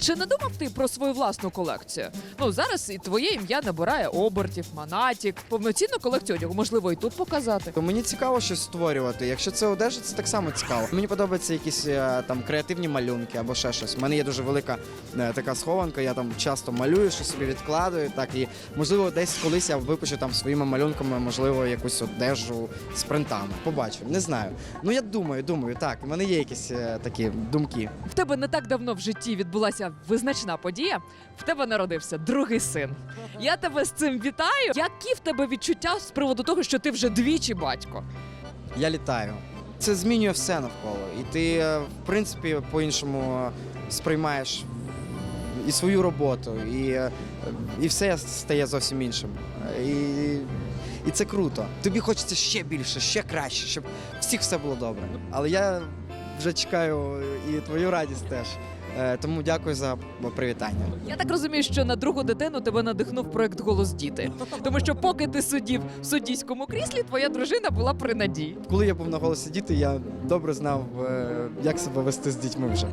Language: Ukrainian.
Чи не думав ти про свою власну колекцію? Ну зараз і твоє ім'я набирає обертів, манатік, повноцінну колекцію одягу, можливо, і тут показати. То мені цікаво щось створювати. Якщо це одежа, це так само цікаво. Мені подобаються якісь е, там креативні малюнки або ще щось. У мене є дуже велика е, така схованка. Я там часто малюю, щось собі відкладую. Так і можливо, десь колись я випущу там своїми малюнками, можливо, якусь одежу з принтами. Побачу, не знаю. Ну я думаю, думаю, так. У мене є якісь е, такі думки. В тебе не так давно в житті відбулася визначна подія. В тебе народився другий син. Я тебе з цим вітаю. Які в тебе відчуття з приводу того, що ти вже двічі батько? Я літаю. Це змінює все навколо. І ти, е, в принципі, по-іншому сприймаєш і свою роботу, і, е, і все стає зовсім іншим. І, і це круто. Тобі хочеться ще більше, ще краще, щоб всіх все було добре. Але я вже чекаю і твою радість теж. Е, Тому дякую за привітання. Я так розумію, що на другу дитину тебе надихнув проект Голос діти. Тому що поки ти сидів в суддійському кріслі, твоя дружина була при надії. Коли я був на голосі діти, я добре знав, е, як себе вести з дітьми вже.